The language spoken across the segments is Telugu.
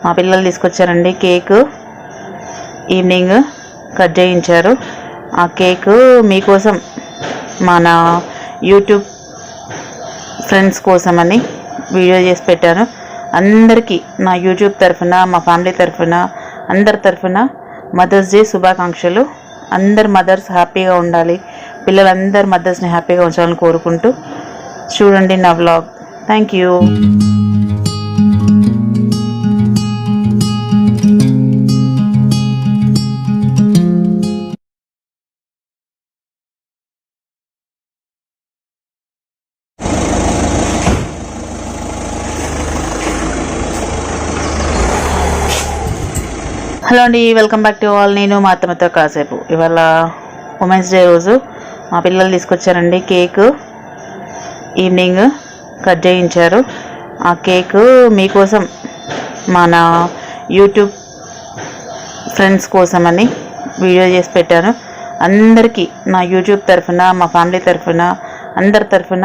మా పిల్లలు తీసుకొచ్చారండి కేక్. ఈవినింగ్ కట్ చేయించారు. ఆ కేక్ మీకోసం మన యూట్యూబ్ ఫ్రెండ్స్ కోసమని వీడియో చేసి పెట్టాను. అందరికీ నా యూట్యూబ్ తరఫున మా ఫ్యామిలీ తరఫున అందరి తరఫున మదర్స్ డే శుభాకాంక్షలు. అందరు మదర్స్ హ్యాపీగా ఉండాలి. పిల్లలందరు మదర్స్ని హ్యాపీగా ఉంచాలని కోరుకుంటూ చూడండి నా వ్లాగ్ థ్యాంక్ యూ హలో అండి వెల్కమ్ బ్యాక్ టు ఆల్. నేను మా అత్తమ్మతో కాసేపు. ఇవాళ ఉమెన్స్ డే రోజు. మా పిల్లలు తీసుకొచ్చారండి కేక్. ఈవినింగ్ కట్ చేయించారు. ఆ కేక్ మీకోసం మన యూట్యూబ్ ఫ్రెండ్స్ కోసమని వీడియో చేసి పెట్టాను. అందరికీ నా యూట్యూబ్ తరఫున మా ఫ్యామిలీ తరఫున అందరి తరఫున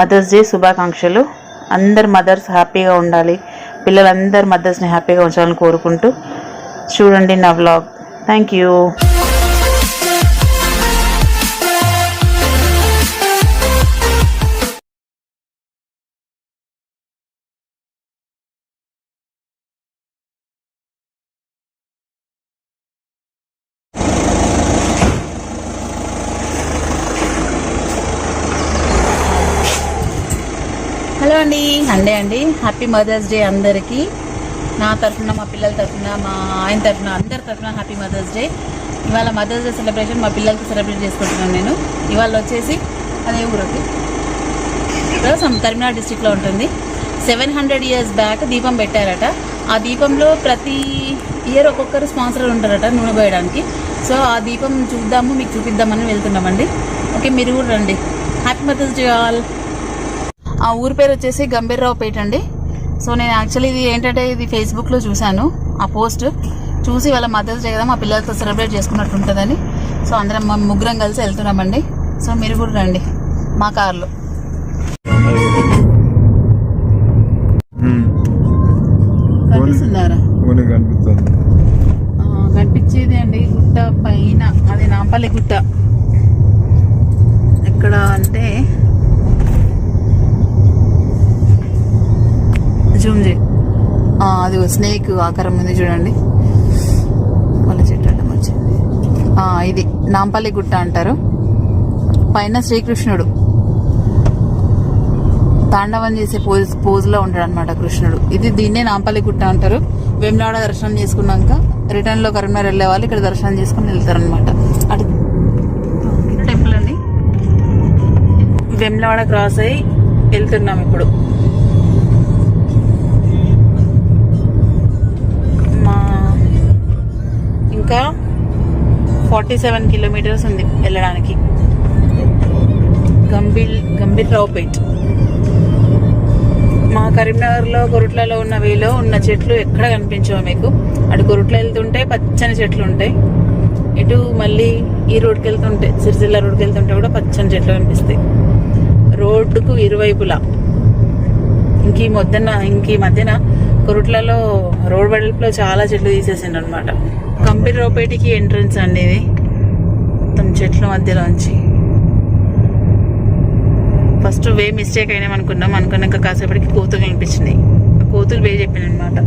మదర్స్ డే శుభాకాంక్షలు. అందరు మదర్స్ హ్యాపీగా ఉండాలి. పిల్లలందరు మదర్స్ని హ్యాపీగా ఉంచాలని కోరుకుంటూ చూడండి నా వ్లాగ్ థ్యాంక్ యూ హలో అండి. అండే అండి. హ్యాపీ మదర్స్ డే అందరికీ. నా తరఫున మా పిల్లల తరఫున మా ఆయన తరఫున అందరి తరఫున హ్యాపీ మదర్స్ డే ఇవాళ మదర్స్ డే సెలబ్రేషన్ మా పిల్లలకి సెలబ్రేట్ చేసుకుంటున్నాను నేను. ఇవాళ వచ్చేసి అదే ఊరికి. సమ్ కరీంనగర్ డిస్టిక్లో ఉంటుంది. సెవెన్ హండ్రెడ్ ఇయర్స్ బ్యాక్ దీపం పెట్టారట. ఆ దీపంలో ప్రతి ఇయర్ ఒక్కొక్కరు స్పాన్సర్ ఉంటారట నూనె పోయడానికి. సో ఆ దీపం చూద్దాము మీకు చూపిద్దామని వెళ్తున్నామండి. ఓకే మీరు కూడా రండి. హ్యాపీ మదర్స్ డే ఆల్ ఆ ఊరి పేరు వచ్చేసి గంభీర్రావుపేట అండి. సో నేను యాక్చువల్లీ ఇది ఏంటంటే ఇది ఫేస్బుక్లో చూశాను ఆ పోస్ట్. చూసి వాళ్ళ మదర్స్ డే కదా మా పిల్లలతో సెలబ్రేట్ చేసుకున్నట్టు ఉంటుందని. సో అందరం మా ముగ్గురం కలిసి వెళ్తున్నామండి. సో మీరు కూడా రండి మా కార్లో. కనిపిస్తుందారా? కనిపించేది అండి గుట్ట పైన అది నాంపల్లి గుట్ట. ఎక్కడ అంటే జూమ్ చే ఆ, అది స్నేక్ ఆకారం ఉంది చూడండి. వాళ్ళ చెట్టు అడ్డం వచ్చింది ఇది నాంపల్లి గుట్ట అంటారు. పైన శ్రీకృష్ణుడు. తాండవం చేసే పోజ్ పోజ్లో ఉంటాడు అనమాట కృష్ణుడు. ఇది దీన్నే నాంపల్లి గుట్ట అంటారు. వేములాడ దర్శనం చేసుకున్నాక రిటర్న్లో కరీంనగర్ వెళ్ళే వాళ్ళు ఇక్కడ దర్శనం చేసుకుని వెళ్తారు అనమాట అటు టెంపుల్ అండి. వేములవాడ క్రాస్ అయ్యి వెళ్తున్నాం ఇప్పుడు. ఇంకా ఫార్టీ సెవెన్ కిలోమీటర్స్ ఉంది వెళ్ళడానికి. గంభీర్ గంభీర్రావుపేట్. మా కరీంనగర్లో గొరుట్లలో ఉన్న వేలో ఉన్న చెట్లు ఎక్కడ కనిపించవు మీకు? అటు గొరుట్ల వెళ్తుంటే పచ్చని చెట్లు ఉంటాయి. ఇటు మళ్ళీ ఈ రోడ్కి వెళ్తుంటే సిరిసిల్ల రోడ్కి వెళ్తుంటే కూడా పచ్చని చెట్లు కనిపిస్తాయి. రోడ్డుకు ఇరువైపులా. ఇంక ఈ మొద్దన ఇంక ఈ మధ్యన కొరుట్లలో రోడ్ వెడల్పులో చాలా చెట్లు తీసేసిండ్రు అనమాట కంపీర్ రోపేటికి ఎంట్రన్స్ అండి ఇది. మొత్తం చెట్ల మధ్యలోంచి. ఫస్ట్ వే మిస్టేక్ అయినాం అనుకున్నాం. అనుకున్నాక కాసేపటికి కోతులు కనిపించినాయి. కోతులు వే చెప్పాను అనమాట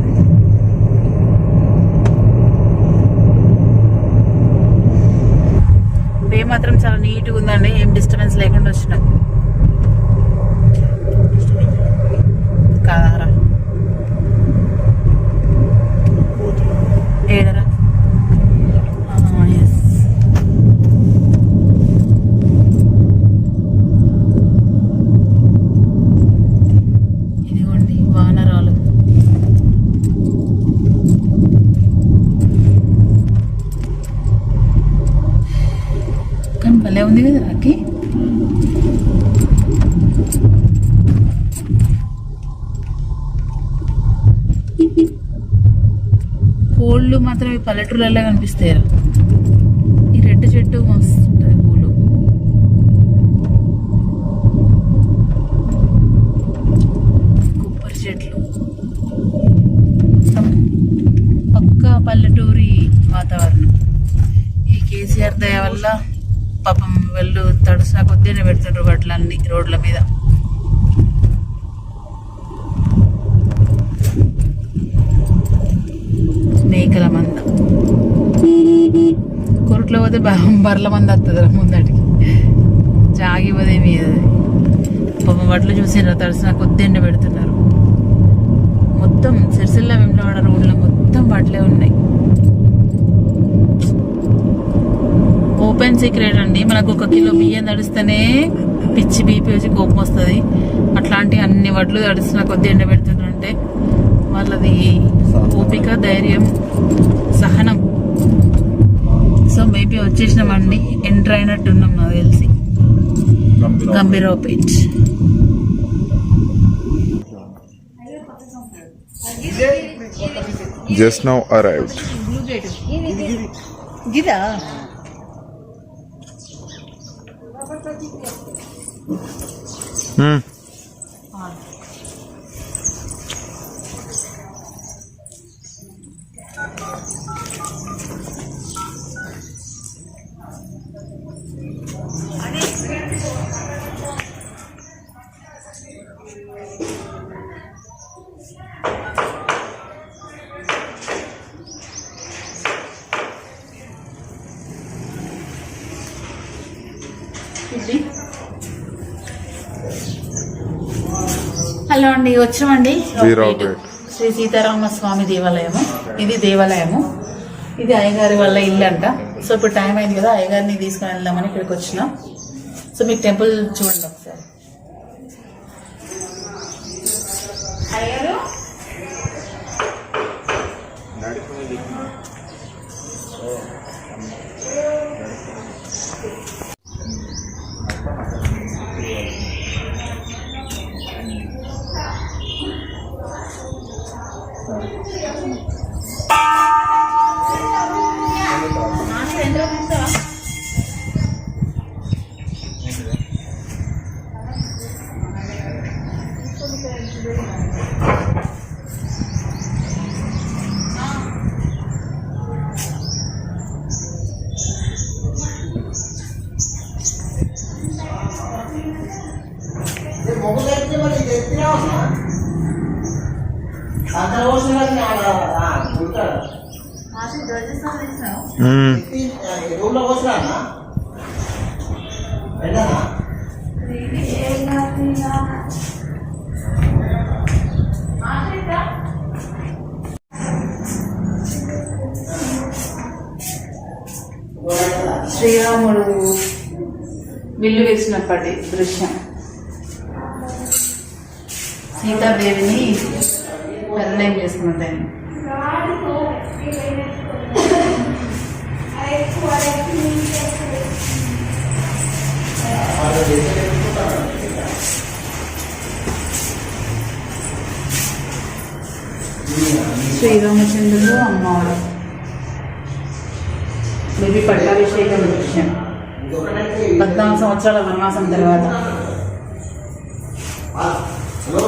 వే మాత్రం చాలా నీట్గా ఉందండి. ఏం డిస్టర్బెన్స్ లేకుండా వచ్చినాం. కాదారా. భలే ఉంది కదా అక్కి? కోళ్ళు మాత్రం ఈ పల్లెటూళ్ళలో కనిపిస్తాయి ఈ రెడ్ చెట్టు మస్తు తడుసా కొద్దినే పెడుతుండ్రు బట్టలన్నీ రోడ్ల మీద. మేకల మంద. కొరట్లో పోతే బర్ల మంద వస్తుంది ముందటికి. జాగిపోతే పోదేమి అది పాపం వడ్లు చూసిర్రా తడిసిన కొద్ది ఎండ పెడుతున్నారు. మొత్తం సిరిసిల్ల వెంబడవాడ రోడ్లో మొత్తం వడ్లే ఉన్నాయి. ఓపెన్ సీక్రెట్ అండి. మనకు ఒక కిలో బియ్యం తడిస్తేనే పిచ్చి బీపీ వచ్చి కోపం వస్తుంది. అట్లాంటి అన్ని వడ్లు తడిసిన కొద్ది ఎండ పెడుతుంటే వాళ్ళది ఓపిక ధైర్యం సహనం. సో మేబీ వచ్చేసినామండి. ఎంటర్ అయినట్టున్నాం నాకు తెలిసి. Gambhiraopet just now arrived. గిదా? હમ. అండి వచ్చామండి. శ్రీ సీతారామ స్వామి దేవాలయము. ఇది దేవాలయము. ఇది అయ్యగారి వాళ్ళ ఇల్లు అంట సో ఇప్పుడు టైం అయింది కదా అయ్యగారిని తీసుకుని వెళ్దామని ఇక్కడికి వచ్చినాం. సో మీకు టెంపుల్ చూడండి ఒకసారి. అయ్యగారు శ్రీరాముడు విల్లు వేసినప్పటి దృశ్యం. సీతాదేవిని పరిణయం చేసుకున్నట్టు ఆయన శ్రీరామచంద్రుడు అమ్మవారు. బేబీ పట్టాభిషేకం దృశ్యం పద్నాలుగు సంవత్సరాల వనవాసం తర్వాత. హలో.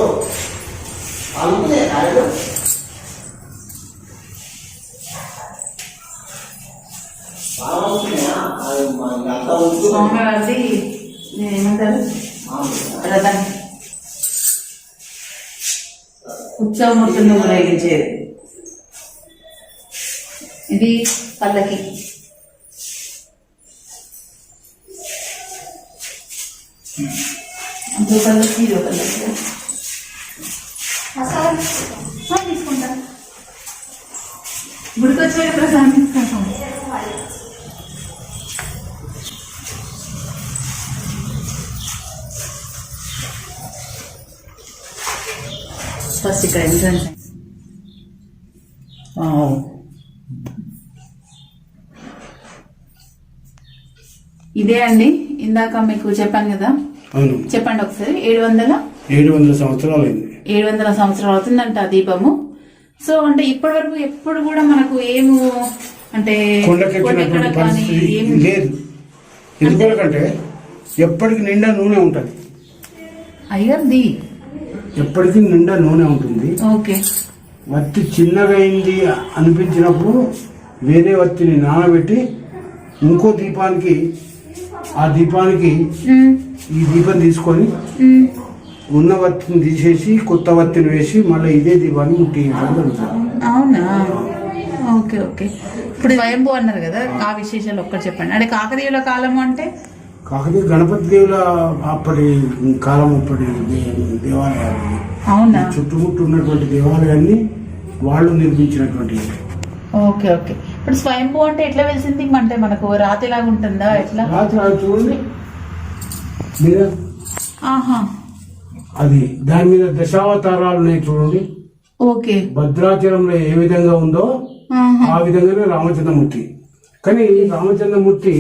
ఏమంటారు రథం ఉత్సవమూర్తులను ఊరేగించేది ఇది పల్లకి. పల్లకి ఇదో పల్లకి. తీసుకుంటా. గుడికొచ్చే ప్రసాదం తీసుకుంటాం ఫస్ట్ ఇక్కడ ఎంట్రన్స్ ఇదే అండి. ఇందాక మీకు చెప్పాను కదా? అవును. చెప్పండి ఒకసారి. ఏడు వందల? ఏడు వందల సంవత్సరాలు అయింది ఏడు వందల సంవత్సరాలు అవుతుందంట ఆ దీపము. సో అంటే ఇప్పటి వరకు ఎప్పుడు కూడా మనకు ఏము అంటే లేదు. ఎందుకంటే ఎప్పటికి నిండా నూనె ఉంటుంది. అయ్యర్ది ఎప్పటికీ నిండా నూనె ఉంటుంది. ఓకే. వత్తి చిన్నగా అయింది అనిపించినప్పుడు వేరే వత్తిని నానబెట్టి ఇంకో దీపానికి ఆ దీపానికి ఈ దీపం తీసుకొని ఉన్న వత్తిని తీసేసి కొత్త వత్తిని వేసి మళ్ళీ ఇదే దీపాన్ని ముట్టించడం జరుగుతుంది. అవునా? Okay okay. ఇప్పుడు స్వయంభూ అన్నారు కదా ఆ విశేషాలు ఒక్కటి చెప్పండి. అంటే కాకతీయుల కాలము అంటే కాకపోతే గణపతి దేవుల అప్పటి కాలం అప్పటి దేవాలయాలు. అవునా? చుట్టుముట్టు ఉన్నటువంటి దేవాలయాన్ని వాళ్ళు నిర్మించినటువంటి ఓకే ఓకే. ఇప్పుడు స్వయంభూ అంటే ఎట్లా వెలిసింది? అంటే మనకు రాతిలాగా ఉంటుందా? ఎట్లా? రాత్రి అది చూడండి. మీద ఆహా. అది దాని మీద దశావతారాలు ఉన్నాయి చూడండి. ఓకే. భద్రాచలంలో ఏ విధంగా ఉందో. ఆ విధంగానే రామచంద్రమూర్తి. కానీ రామచంద్రమూర్తి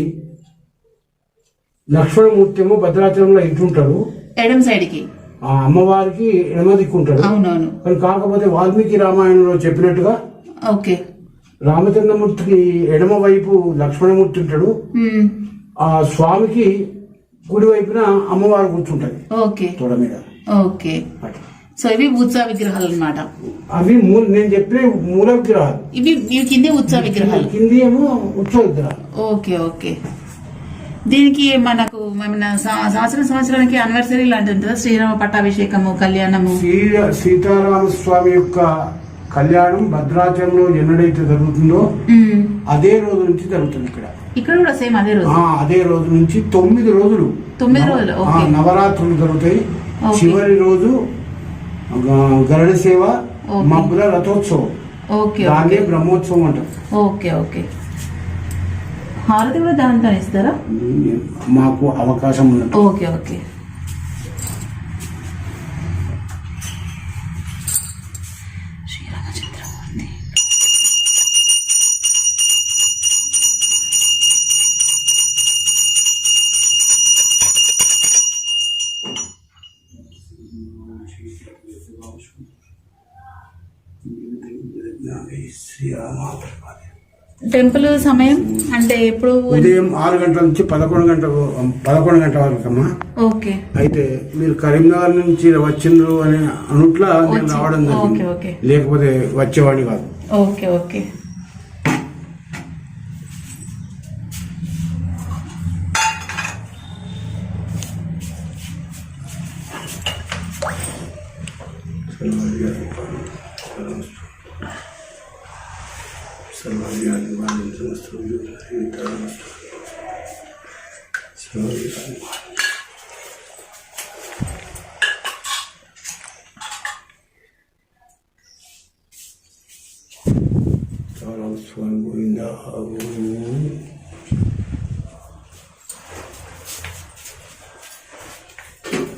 లక్ష్మణమూర్తి ఏమో భద్రాచలంలో ఇటుంటాడు. ఎడం సైడ్కి ఆ అమ్మవారికి ఎడమ దిక్కుంటాడు. అవునవును. కానీ కాకపోతే వాల్మీకి రామాయణంలో చెప్పినట్టుగా ఓకే. రామచంద్రమూర్తికి ఎడమ వైపు లక్ష్మణమూర్తి ఉంటాడు. ఆ స్వామికి కుడి వైపున అమ్మవారు కూర్చుంటది. ఓకే. తొడ మీద. ఓకే. సో ఇవి ఉత్సవ విగ్రహాలు అన్నమాట. అవి మూల నేను చెప్పిన మూల విగ్రహాలు. ఇవి ఇవి కింది ఉత్సవ విగ్రహాలు. కింది ఏమో ఉత్సవ విగ్రహాలు. Okay okay. దీనికి మనకు మన సంవత్సరం సంవత్సరానికి అనివర్సరీ లాంటి ఉంటుందా? శ్రీరామ పట్టాభిషేకము కళ్యాణము? సీతారామ స్వామి యొక్క కళ్యాణం భద్రాచలంలో ఎన్నడైతే జరుగుతుందో. అదే రోజు నుంచి జరుగుతుంది ఇక్కడ. ఇక్కడ కూడా సేమ్ అదే రోజు? అదే రోజు నుంచి తొమ్మిది రోజులు. తొమ్మిది రోజులు. నవరాత్రులు జరుగుతాయి. చివరి రోజు గ- గరుడ సేవ. మబ్బుల రథోత్సవం. దాన్నే ఓకే. బ్రహ్మోత్సవం అంటారు. Okay okay. హారతి కూడా దాంతో ఇస్తారా? మాకు అవకాశం ఉన్నట్టు ఓకే ఓకే. శ్రీరామచంద్రమూర్తి. టెంపుల్ సమయం అంటే ఎప్పుడు ఉదయం ఆరు గంటల నుంచి పదకొండు గంటల పదకొండు గంటల వరకు అమ్మా ఓకే. అయితే మీరు కరీంనగర్ నుంచి వచ్చిండ్రు అని అనుట్లా నేను రావడం జరిగింది. లేకపోతే వచ్చేవాడిని కాదు. Okay okay. స్వామి గోవిందా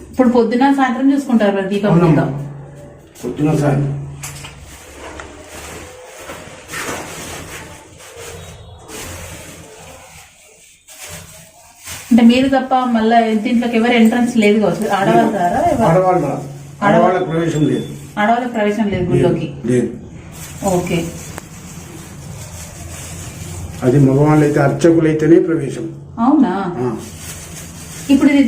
ఇప్పుడు పొద్దున సాయంత్రం చూసుకుంటారు దీపం. పొద్దున సాయంత్రం అంటే మీరు తప్ప మళ్ళీ దీంట్లోకి ఎవరు ఎంట్రన్స్ లేదు కావచ్చు. ఆడవాళ్ళు ద్వారా ఆడవాళ్ళ ప్రవేశం లేదు. ఆడవాళ్ళ ప్రవేశం లేదు గుళ్ళోకి? లేదు. ఓకే. అది మగవాళ్ళు అయితే అర్చకులైతేనే ప్రవేశం. అవునా? ఇప్పుడు ఇది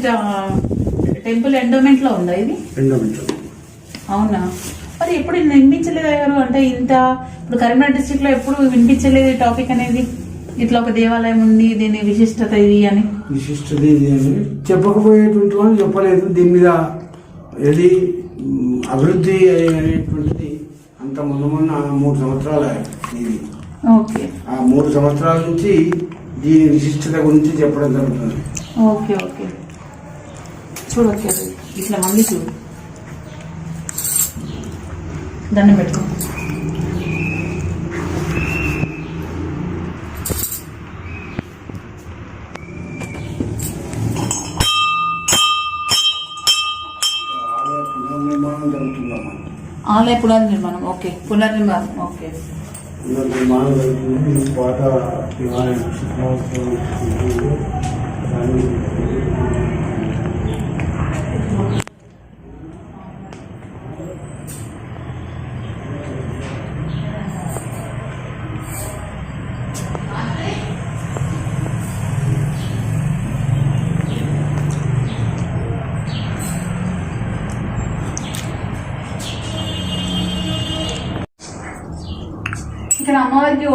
టెంపుల్ ఎండోమెంట్లో ఉందా ఇది? నిమిషం అవునా? మరి ఎప్పుడు వినిపించలేదు అంటే ఇంత ఇప్పుడు కరీంనగర్ డిస్ట్రిక్ట్లో ఎప్పుడు వినిపించలేదు టాపిక్ అనేది? ఇట్లా ఒక దేవాలయం ఉంది దీని విశిష్టత ఇది అని. విశిష్టత ఇది అని చెప్పకపోయేటువంటి వాళ్ళు చెప్పలేదు. దీని మీద ఏది అభివృద్ధి అనేటువంటిది అంత మొన్న మొన్న మూడు సంవత్సరాలు ఇది ఆ మూడు సంవత్సరాల నుంచి దీని విశిష్టత గురించి చెప్పడం జరుగుతుంది. Okay okay. చూడొచ్చు. ఇట్లా మళ్ళీ చూడు. దండం పెట్టుకో. ఆలయ పునర్నిర్మాణం జరుగుతుందమ్మా. ఆలయ పునర్నిర్మాణం. ఓకే. పునర్నిర్మాణం. ఓకే. పునర్నిర్మాణం జరుగుతుంది ఈ పాత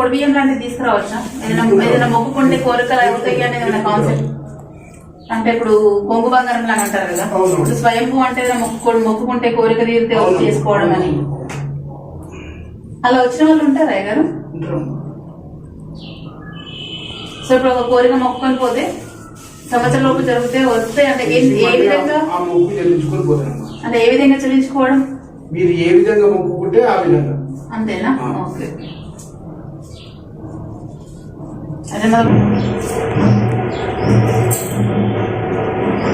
అమ్మవారికి ఒడిబియ్యం లాంటివి తీసుకురావచ్చా. ఏదైనా ఏదైనా మొక్కుకుంటే కోరికలు అవుతాయి అనేది ఏమైనా కాన్సెప్ట్ అంటే ఇప్పుడు కొంగు బంగారం లాగా అంటారు కదా. ఇప్పుడు స్వయంభూ అంటే ఏదైనా మొక్కుకో మొక్కుకుంటే కోరిక తీరితే. చేసుకోవడం అని. అలా వచ్చిన వాళ్ళు ఉంటారా గారు. సో ఇప్పుడు ఒక కోరిక మొక్కుకొని పోతే సంవత్సరం లోపు జరిగితే వస్తే అంటే ఏ విధంగా? అంటే ఏ విధంగా చెల్లించుకోవడం? మీరు ఏ విధంగా మొక్కుకుంటే ఆ విధంగా. అంతేనా. ఓకే.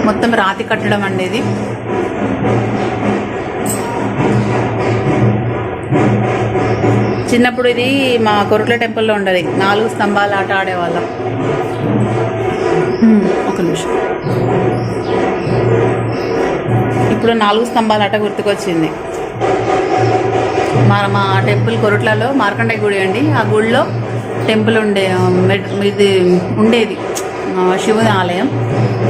మొత్తం రాతి కట్టడం అండి ఇది చిన్నప్పుడు ఇది మా కొరట్ల టెంపుల్లో ఉండదు. నాలుగు స్తంభాలు ఆట ఆడేవాళ్ళం. ఒక నిమిషం. ఇప్పుడు నాలుగు స్తంభాల ఆట గుర్తుకొచ్చింది. మా మా టెంపుల్ కొరట్లలో మార్కండేయ గుడి అండి. ఆ గుడిలో టెంపుల్ ఉండే మెడ్- ఇది ఉండేది శివుని ఆలయం.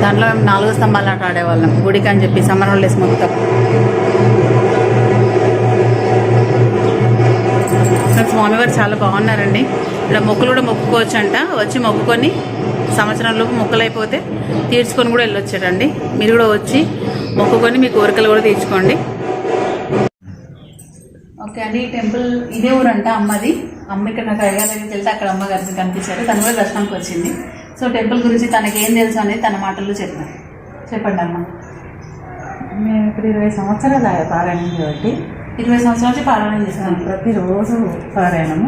దాంట్లో మేము నాలుగు స్తంభాలు ఆట ఆడేవాళ్ళం గుడికి అని చెప్పి సమ్మర్ హాలిడేస్ మొత్తం. స్వామివారు చాలా బాగున్నారండి. ఇక్కడ మొక్కులు కూడా మొక్కుకోవచ్చు అంట వచ్చి మొక్కుకొని సంవత్సరంలోపు మొక్కలు అయిపోతే తీర్చుకొని కూడా వెళ్ళొచ్చారండి. మీరు కూడా వచ్చి మొక్కుకొని మీ కోరికలు కూడా తీర్చుకోండి. ఓకే అండి ఈ టెంపుల్ ఇదే ఊరంట అమ్మది? అమ్మ ఇక్కడ నాకు అయ్యగారి దగ్గరికి వెళ్తే అక్కడ అమ్మ గారికి కనిపించారు. తను కూడా దర్శనంకి వచ్చింది. సో టెంపుల్ గురించి తనకి ఏం తెలుసు అనేది తన మాటల్లో చెప్పాను చెప్పండి అమ్మ. మేము ఇప్పుడు ఇరవై సంవత్సరాలు పారాయణం కాబట్టి ఇరవై సంవత్సరాల నుంచి పారాయణం చేస్తాను ప్రతిరోజు పారాయణము.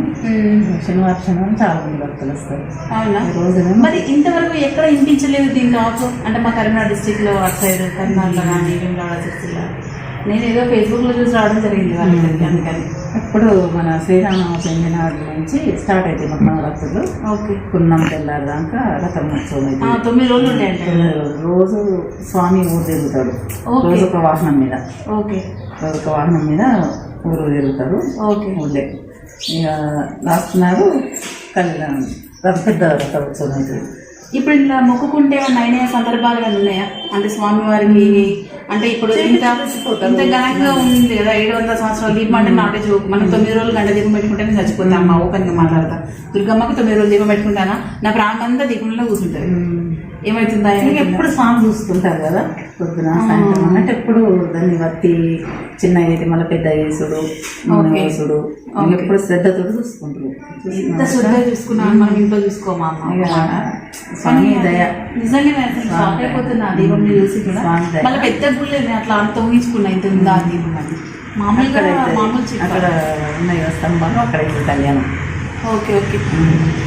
శనివారం శనివారం చాలా మంది భక్తులు వస్తారు. అవునా? రోజున మరి ఇంతవరకు ఎక్కడ వినిపించలేదు దీని టాక్? అంటే మా కరీంనగర్ డిస్టిక్లో అటు సైడ్ కరీంనగర్లో కానీ వేములవాడ సిరిసిల్ల నేను ఏదో ఫేస్బుక్లో చూసి రావడం జరిగింది వాళ్ళ దగ్గరికి అందుకని. ఇప్పుడు మన శ్రీరామ చెందినాడు నుంచి స్టార్ట్ అయితే మొత్తం భక్తులు ఓకే. కున్నం తెల్లారిదాకా రథం ఉత్సవం అయితే తొమ్మిది రోజులు ఉంటాయంట రోజు స్వామి ఊరు తిరుగుతాడు. రోజు ఒక వాహనం మీద. ఓకే. రోజు ఒక వాహనం మీద ఊరు తిరుగుతారు. ఓకే. ఊళ్ళే ఇక లాస్ట్ నాడు కళ్యాణం పెద్ద రథ ఉత్సవం అవుతుంది ఇప్పుడు ఇలా మొక్కుకుంటే అయిన సందర్భాలు ఏమైనా ఉన్నాయా? అంటే స్వామి వారికి అంటే ఇప్పుడు ఇంత ఇంత ఘనంగా ఉంది కదా ఏడు వందల సంవత్సరాలు. దీపం అంటే నాటే జోక్ మనం తొమ్మిది రోజులు గంట దీపం పెట్టుకుంటేనే చచ్చిపోతాం. అమ్మ ఓపెన్గా మాట్లాడతా. దుర్గమ్మకి తొమ్మిది రోజులు దీపం పెట్టుకుంటానా? నా ప్రాణం అంతా దీపంలో కూర్చుంటుంది. ఏమవుతుందా ఏమవుతుందా? ఎప్పుడు స్వామి చూస్తుంటారు కదా పొద్దున సాయంత్రం అన్నట్టు ఎప్పుడు దాన్ని వత్తి చిన్న అయితే మళ్ళీ పెద్ద వేసుడు నూనె. వేసుడు. ఎప్పుడు శ్రద్ధతో చూసుకుంటారు ఎంత శ్రద్ధ చూసుకున్నాను మనం ఇంట్లో చూసుకోమా. స్వామి దయ. నిజంగా షాక్ అయిపోతున్నా దీపం చూసి కూడా. మళ్ళీ పెద్ద గుళ్ళు అట్లా అంత ఊహించుకున్నా ఇంత ఉందా దీపం అని మామూలుగా మామూలు. అక్కడ ఉన్నాయి స్తంభాలు అక్కడ అయితే కళ్యాణం. Okay okay.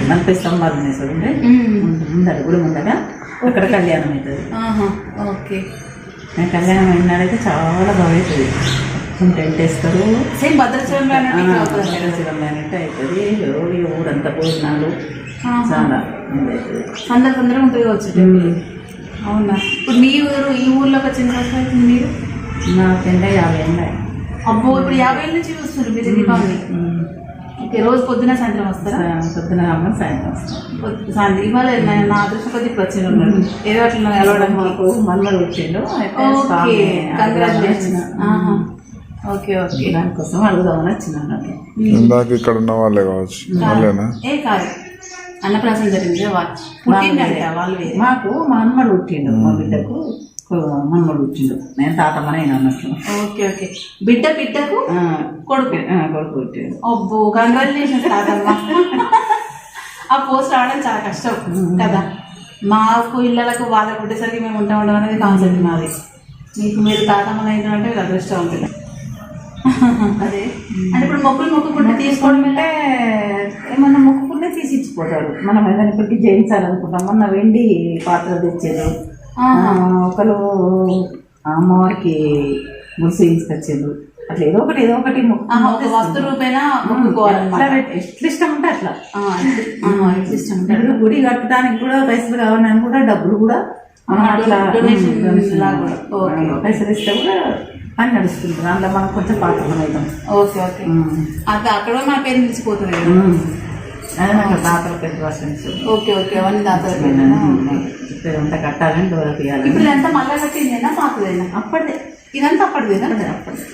నలభై స్తంభాలు ఉన్నాయి చూడండి. ముందర గుడి ముందర. అక్కడ కళ్యాణం అవుతుంది ఆహా, ఓకే. కళ్యాణం అయినాడైతే చాలా బాగా అవుతుంది టెంట్ వేస్తారు. సేమ్ భద్రాచలంలో ఇక్కడ అవుతుంది. ఊరంతా భోజనాలు. చాలా అందరు తొందరగా ఉంటుంది వచ్చి అవునా? ఇప్పుడు మీ ఊరు ఈ ఊర్లోకి వచ్చిన సంవత్సరం అవుతుంది మీరు? నా పెండ యాభై ఉన్నాయి అబ్బో ఇప్పుడు యాభై ఏళ్ళ నుంచి చూస్తున్నారు మీరు దీపావళి ఓకే రోజు పొద్దున సాయంత్రం వస్తారా? పొద్దున రమ్మని సాయంత్రం వస్తాం. పొద్దు- సాయంత్రం ఇవాళ నా నా అదృష్టం కొద్ది ఇప్పుడు వచ్చి ఉన్నాడు ఏదో అట్లా వెళ్ళడం మాకు మన్మడు వచ్చిండు. అయితే ఓకే. Okay okay. దానికోసం అడుగుదామని వచ్చిన అన్నట్టు. ఇందాక ఇక్కడ ఉన్న వాళ్ళే కావచ్చు. వాళ్ళేనా ఏ కాదు. అన్నప్రాసం జరిగింది పుట్టిందంట వాళ్ళు. మాకు మా అన్నడు పుట్టిండు. మా బిడ్డకు మన్మడు పుట్టిండు. నేను తాతమ్మనే అన్నట్లు ఓకే ఓకే. బిడ్డ బిడ్డకు కొడుకు. ఆ, కొడుకు పుట్టిండు. అబ్బో కంగ్రాచులేషన్స్ కాదమ్మా ఆ పోస్ట్ రావడం చాలా కష్టం కదా. మాకు ఇళ్ళకు వాళ్ళకు పుట్టేసరికి మేము ఉంటా ఉండడం అనేది కాన్సెప్ట్ మాది. మీకు మీరు తాతమ్మని అయినంటే మీరు అదృష్టం ఉంటుంది అదే. అంటే ఇప్పుడు మొక్కులు మొక్కుకుంటే తీసుకోవడం అంటే ఏమన్నా మొక్కుకుంటే తీసి ఇచ్చిపోతారు మనం ఏదైనా పెట్టి చేయించాలనుకుంటాం మొన్న వెండి పాత్ర తెచ్చారు. ఒకరు అమ్మవారికి తీసుకొచ్చారు అట్లా ఏదో ఒకటి ఏదో ఒకటి ఒక వస్తు మొక్కుకోవాలన్నమాట. ఎట్లా ఎట్లా ఇష్టం ఉంటే అట్లా. ఇట్లా ఇష్టం గుడి కట్టడానికి కూడా పైసలు కావాలని కూడా డబ్బులు కూడా మనం అట్లా. పైసలు ఇస్తే కూడా పని నడుస్తుంది దాంట్లో మనం కొంచెం పాత్రలు అవుతాం ఓకే ఓకే. అక్కడ అక్కడ మన పేరు నిలిచిపోతుంది పెద్ద ఓకే ఓకే. అవన్నీ కట్టాలని డోర్ తీయాలి ఇప్పుడు ఇదంతా మళ్ళా కట్టిందేనా పాతదేనా? అప్పటిదే. ఇదంతా అప్పటిదేనా? అప్పటిదే.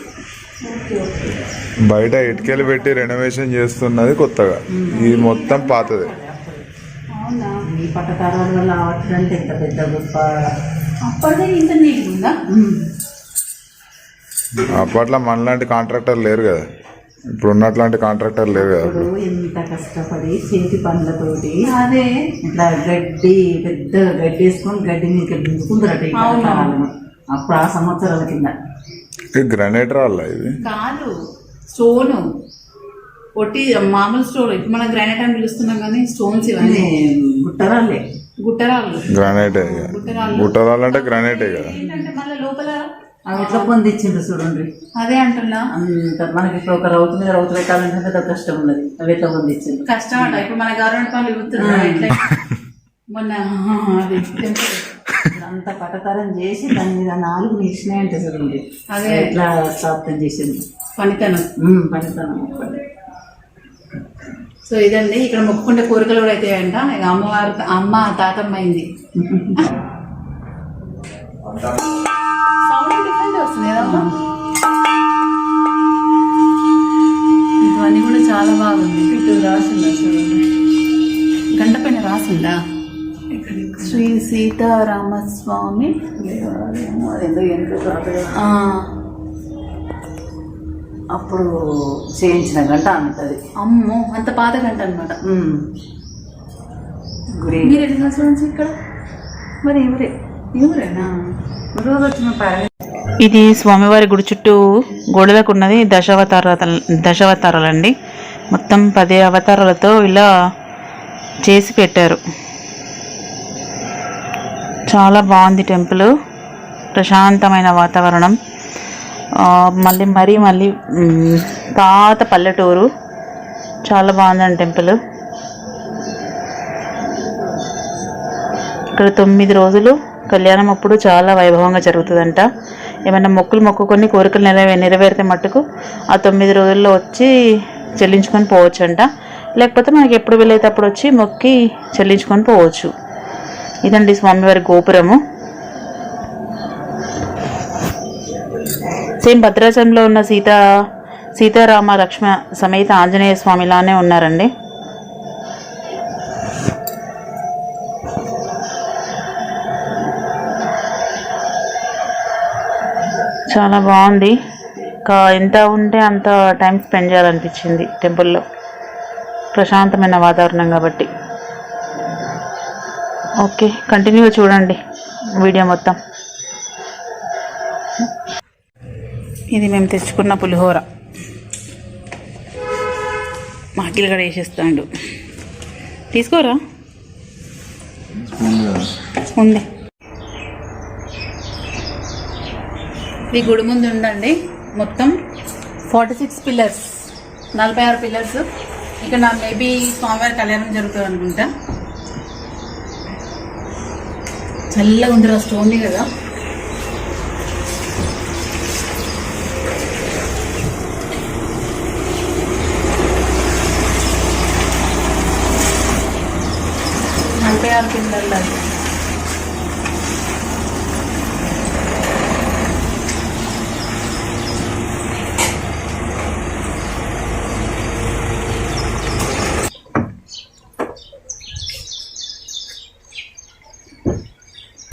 బయట ఇటుకలు పెట్టి రెనోవేషన్ చేస్తున్నది కొత్తగా. ఇది మొత్తం పాతది. అవునా? ఈ పట్టకారాల వల్ల ఆవట్లంటే ఎంత పెద్ద గొప్ప అప్పటిదే ఇంత నీట్ ఉందా? ఉమ్. అప్పట్లో మనలాంటి కాంట్రాక్టర్ లేరు కదా. ఇప్పుడు ఉన్నట్లాంటి కాంట్రాక్టర్ లేరు కదా ఎంత కష్టపడి చేతి పనులతోటి అదే ఇట్లా గడ్డి పెద్ద గడ్డి వేసుకొని గడ్డి అవును. పట్టకారాలను అప్పుడు ఆ సంవత్సరాల కింద. గ్రనైట్ రాళ్ళ ఇది? కాదు స్టోన్. ఒట్టి మామూలు స్టోన్. ఇప్పుడు మనం గ్రానైట్ అని పిలుస్తున్నాం కానీ స్టోన్స్ ఇవన్నీ. గుట్టరాలే గుట్టరాళ్ళు. గ్రానైటే గుట్టరాళ్ళు గుట్టరాళ్ళు. అంటే గ్రానైటే కదా. ఏంటంటే మళ్ళీ లోపల అవి ఎట్లా పొందిచ్చిండ్రు చూడండి. అదే అంటున్నా. అంత మనకి ఇప్పుడు ఒక రౌతు మీద రౌతు పెట్టాలంటే పెద్ద కష్టం ఉన్నది. అవి ఎట్లా పొందిచ్చిండ్రు? కష్టం అంట. ఇప్పుడు మన గవర్నమెంట్ పనులు ఇవ్వుతున్నారు. ఎట్లా మొన్న అది. అంత పటకారం చేసి దాని మీద నాలుగు నిలిచినాయంటే చూడండి అదే. ఎట్లా స్థాపితం చేసింది? పనితనం. పనితనం. సో ఇదండి ఇక్కడ మొక్కుకుంటే కోరికలు కూడా అవుతాయంట ఇక అమ్మవారు అమ్మ తాతమ్మ అయింది. సౌండ్ డిఫరెంట్ వస్తుంది కదమ్మా ఇవన్నీ కూడా చాలా బాగుంది. ఇటు రాసింది చూడండి గంట పైన రాసిందా శ్రీ సీతారామస్వామి. అప్పుడు చేయించిన గంట అంటది అమ్మో అంత పాత గంట అనమాట ఉమ్. గురి. మీరు ఎన్ని సంవత్సరాల నుంచి ఇక్కడ? మరి ఎవరే? ఎవరేనా? రోజు వచ్చిన ఇది స్వామివారి గుడి చుట్టూ గోడలకు ఉన్నది దశావతార దశావతారాలండి. మొత్తం పది అవతారాలతో ఇలా చేసి పెట్టారు. చాలా బాగుంది టెంపుల్. ప్రశాంతమైన వాతావరణం. మళ్ళీ మరీ మళ్ళీ పాత పల్లెటూరు. చాలా బాగుందండి టెంపుల్. ఇక్కడ తొమ్మిది రోజులు కళ్యాణం అప్పుడు చాలా వైభవంగా జరుగుతుందంట. ఏమైనా మొక్కులు మొక్కుకొని కోరికలు నెరవే నెరవేరితే మట్టుకు ఆ తొమ్మిది రోజుల్లో వచ్చి చెల్లించుకొని పోవచ్చంట. లేకపోతే మనకి ఎప్పుడు వీలైతే అప్పుడు వచ్చి మొక్కి చెల్లించుకొని పోవచ్చు. ఇదండి స్వామివారి గోపురము. సేమ్ భద్రాచలంలో ఉన్న సీత సీతారామ లక్ష్మ సమేత ఆంజనేయ స్వామిలానే ఉన్నారండి. చాలా బాగుంది. ఇంకా ఎంత ఉంటే అంత టైం స్పెండ్ చేయాలనిపించింది టెంపుల్లో. ప్రశాంతమైన వాతావరణం కాబట్టి. ఓకే కంటిన్యూ చూడండి వీడియో మొత్తం. ఇది మేము తెచ్చుకున్న పులిహోర. మాకిలు కూడా వేసేస్తాడు తీసుకోరా? ఉంది. ఇది గుడి ముందు ఉండండి మొత్తం ఫార్టీ సిక్స్ పిల్లర్స్ నలభై ఆరు పిల్లర్స్. ఇక్కడ నా మేబీ స్వామివారి కళ్యాణం జరుగుతుంది అనుకుంటా చల్లగా ఉంది స్టోన్ కదా. నలభై ఆరు పిల్లర్లు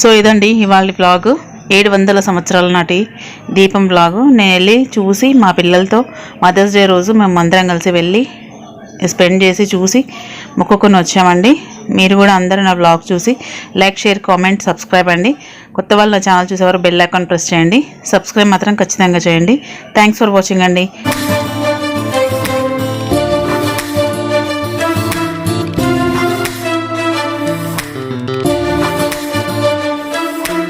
సో ఇదండి ఇవాళ బ్లాగ్ ఏడు వందల సంవత్సరాల నాటి దీపం బ్లాగు నేను వెళ్ళి చూసి మా పిల్లలతో మదర్స్ డే రోజు మేము అందరం కలిసి వెళ్ళి స్పెండ్ చేసి చూసి మొక్కుకొని వచ్చామండి. మీరు కూడా అందరూ నా బ్లాగ్ చూసి లైక్ షేర్ కామెంట్ సబ్స్క్రైబ్ అండి. కొత్త వాళ్ళు నా ఛానల్ చూసేవారు బెల్ ఐకాన్ ప్రెస్ చేయండి. సబ్స్క్రైబ్ మాత్రం ఖచ్చితంగా చేయండి. థ్యాంక్స్ ఫర్ వాచింగ్ అండి.